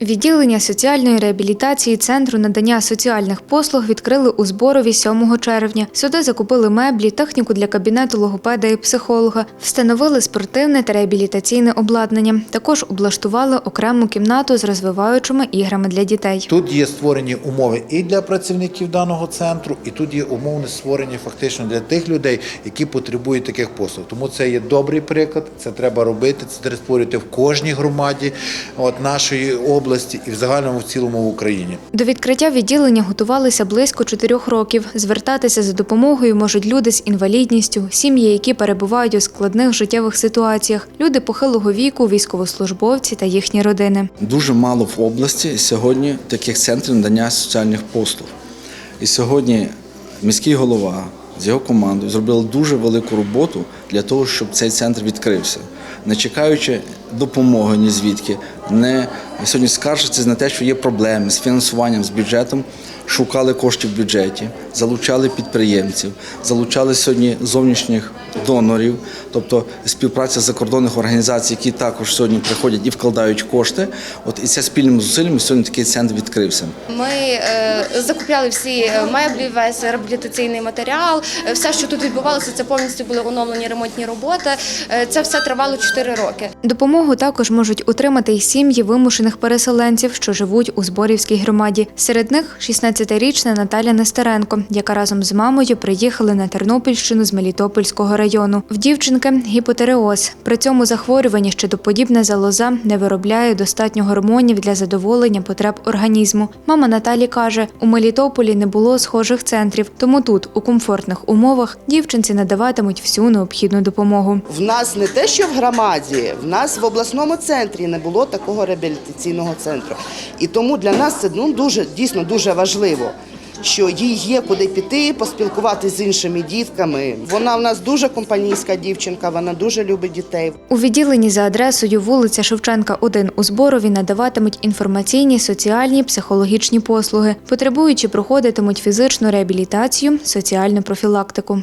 Відділення соціальної реабілітації Центру надання соціальних послуг відкрили у Зборові 7 червня. Сюди закупили меблі, техніку для кабінету логопеда і психолога, встановили спортивне та реабілітаційне обладнання. Також облаштували окрему кімнату з розвиваючими іграми для дітей. Тут є створені умови і для працівників даного центру, і тут є умови створені фактично для тих людей, які потребують таких послуг. Тому це є добрий приклад. Це треба робити. Це треба створювати в кожній громаді от нашої області і в загальному в цілому в Україні. До відкриття відділення готувалися близько чотирьох років. Звертатися за допомогою можуть люди з інвалідністю, сім'ї, які перебувають у складних життєвих ситуаціях, люди похилого віку, військовослужбовці та їхні родини. Дуже мало в області сьогодні таких центрів надання соціальних послуг. І сьогодні міський голова з його командою зробили дуже велику роботу для того, щоб цей центр відкрився, не чекаючи допомоги ні звідки, не сьогодні скаржаться на те, що є проблеми з фінансуванням, з бюджетом. Шукали кошти в бюджеті, залучали підприємців, залучали сьогодні зовнішніх донорів, тобто співпраця з закордонних організацій, які також сьогодні приходять і вкладають кошти. От і це спільними зусиллями сьогодні такий центр відкрився. Ми е, закупляли всі е, меблі, весь реабілітаційний матеріал. Е, Все, що тут відбувалося, це повністю були оновлені ремонтні роботи. Е, Це все тривало 4 роки. Допомогу також можуть отримати й сім'ї вимушених переселенців, що живуть у Зборівській громаді. Серед них 16-річна Наталя Нестеренко, яка разом з мамою приїхали на Тернопільщину з Мелітопольського району. В дівчинки гіпотереоз. При цьому захворюванні щодоподібна залоза не виробляє достатньо гормонів для задоволення потреб організму. Мама Наталі каже, у Мелітополі не було схожих центрів, тому тут, у комфортних умовах, дівчинці надаватимуть всю необхідну допомогу. В нас не те, що в громаді, в нас в обласному центрі не було такого реабілітаційного центру. І тому для нас це ну, дуже дійсно дуже важливо. Що їй є куди піти, поспілкуватися з іншими дітками. Вона в нас дуже компанійська дівчинка, вона дуже любить дітей. У відділенні за адресою вулиця Шевченка, 1 у Зборові надаватимуть інформаційні, соціальні, психологічні послуги. Потребуючі проходитимуть фізичну реабілітацію, соціальну профілактику.